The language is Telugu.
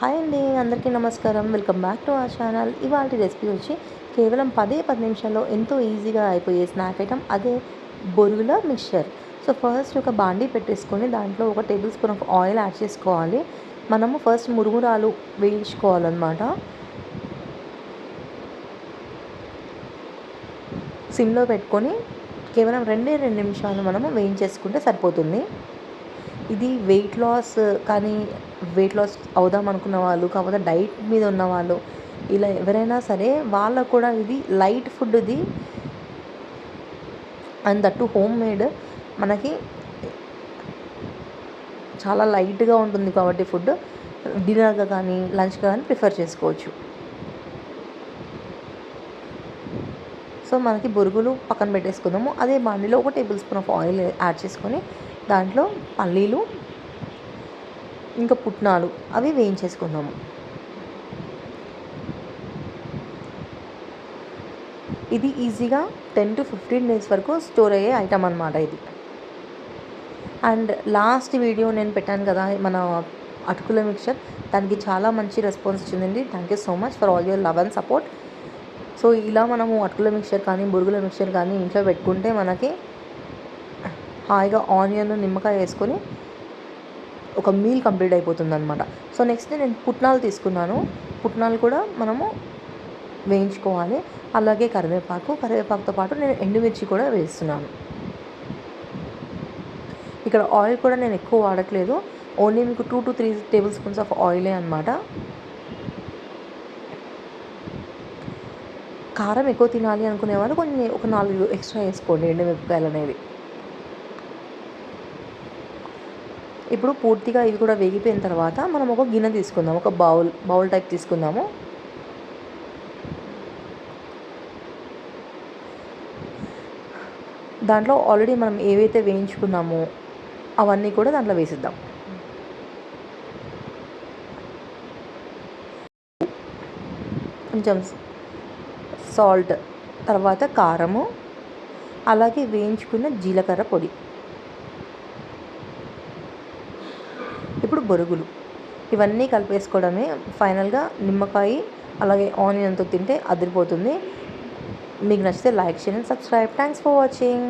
హాయ్ అండి అందరికీ నమస్కారం. Welcome back to our channel. ఇవాళ రెసిపీ వచ్చి కేవలం పదే పది నిమిషాల్లో ఎంతో ఈజీగా అయిపోయే స్నాక్ ఐటమ్ అదే బొరుగుల మిక్చర్. సో ఫస్ట్ ఒక బాండీ పెట్టేసుకొని దాంట్లో ఒక tablespoon of oil add చేసుకోవాలి. మనము ఫస్ట్ మురుగురాలు వేయించుకోవాలన్నమాట. సిమ్లో పెట్టుకొని కేవలం రెండే రెండు నిమిషాలు మనము వేయించేసుకుంటే సరిపోతుంది. ఇది వెయిట్ లాస్ కానీ వెయిట్ లాస్ అవుదాం అనుకున్న వాళ్ళు కాకపోతే డైట్ మీద ఉన్న వాళ్ళు ఇలా ఎవరైనా సరే వాళ్ళకు కూడా ఇది లైట్ ఫుడ్ ఇది అండ్ దట్టు హోమ్ మేడ్ మనకి చాలా లైట్గా ఉంటుంది కాబట్టి ఫుడ్ డిన్నర్గా కానీ లంచ్గా కానీ ప్రిఫర్ చేసుకోవచ్చు. సో మనకి బొరుగులు పక్కన పెట్టేసుకుందాము. అదే బాండిలో ఒక tablespoon of oil add చేసుకొని దాంట్లో పల్లీలు ఇంకా పుట్నాలు అవి వేయించేసుకుందాము. ఇది ఈజీగా టెన్ టు ఫిఫ్టీన్ డేస్ వరకు స్టోర్ అయ్యే ఐటమ్ అనమాట ఇది. అండ్ లాస్ట్ వీడియో నేను పెట్టాను కదా మన అటుకుల మిక్చర్. దానికి చాలా మంచి రెస్పాన్స్ వచ్చిందండి. Thank you so much for all your love and support so ఇలా మనము అటుకుల మిక్చర్ కానీ బురుగుల మిక్చర్ కానీ ఇంట్లో పెట్టుకుంటే మనకి హాయిగా ఆనియన్ నిమ్మకాయ వేసుకొని ఒక మీల్ కంప్లీట్ అయిపోతుంది అనమాట సో నెక్స్ట్ నేను పుట్నాలు తీసుకున్నాను. పుట్నాలు కూడా మనము వేయించుకోవాలి. అలాగే కరివేపాకు. కరివేపాకుతో పాటు నేను ఎండుమిర్చి కూడా వేస్తున్నాను. ఇక్కడ ఆయిల్ కూడా నేను ఎక్కువ వాడట్లేదు. ఓన్లీ మీకు two to three tablespoons of ఆయిలే అనమాట కారం ఎక్కువ తినాలి అనుకునే వాళ్ళు కొన్ని ఒక నాలుగు ఎక్స్ట్రా వేసుకోండి ఎండుమిరపకాయలు అనేవి. ఇప్పుడు పూర్తిగా ఇవి కూడా వేగిపోయిన తర్వాత మనం ఒక గిన్నె తీసుకుందాం. ఒక బౌల్ బౌల్ టైప్ తీసుకుందాము. దాంట్లో ఆల్రెడీ మనం ఏవైతే వేయించుకున్నామో అవన్నీ కూడా దాంట్లో వేసిద్దాం. కొంచెం సాల్ట్ తర్వాత కారము అలాగే వేయించుకున్న జీలకర్ర పొడి. ఇప్పుడు బొరుగులు. ఇవన్నీ కలిపేసుకోవడమే ఫైనల్గా నిమ్మకాయ అలాగే ఆనియన్తో తింటే అదిరిపోతుంది. మీకు నచ్చితే లైక్ చేయండి సబ్స్క్రైబ్. Thanks for watching.